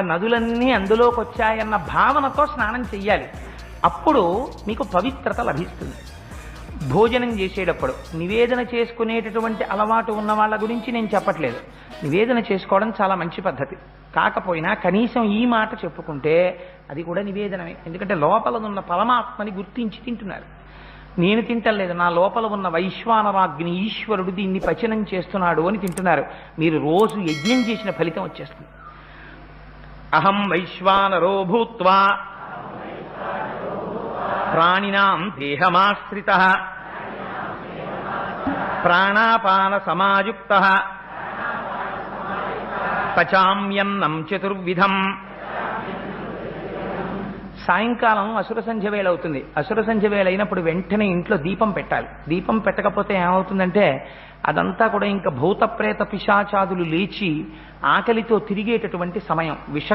నదులన్నీ అందులోకి వచ్చాయన్న భావనతో స్నానం చెయ్యాలి. అప్పుడు మీకు పవిత్రత లభిస్తుంది. భోజనం చేసేటప్పుడు నివేదన చేసుకునేటటువంటి అలవాటు ఉన్న వాళ్ళ గురించి నేను చెప్పట్లేదు. నివేదన చేసుకోవడం చాలా మంచి పద్ధతి. కాకపోయినా కనీసం ఈ మాట చెప్పుకుంటే అది కూడా నివేదనమే. ఎందుకంటే లోపల ఉన్న పరమాత్మని గుర్తించి తింటున్నారు. నేను తింటలేదు. నా లోపల ఉన్న వైశ్వానరాగ్ని ఈశ్వరుడు దీన్ని పచనం చేస్తున్నాడు అని తింటున్నారు. మీరు రోజు యజ్ఞం చేసిన ఫలితం వచ్చేస్తుంది. అహం వైశ్వానరో భూత్వా. ప్రాణినాం దేహమాశ్రిత. ప్రాణాపాన సమాయుక్త పచామ్యన్నం చతుర్విధం. సాయంకాలం అసుర సంధ్య వేళ అవుతుంది అసుర సంధ్య వేళ అయినప్పుడు వెంటనే ఇంట్లో దీపం పెట్టాలి. దీపం పెట్టకపోతే ఏమవుతుందంటే అదంతా కూడా ఇంకా భూత ప్రేత పిశాచాదులు లేచి ఆకలితో తిరిగేటటువంటి సమయం. విష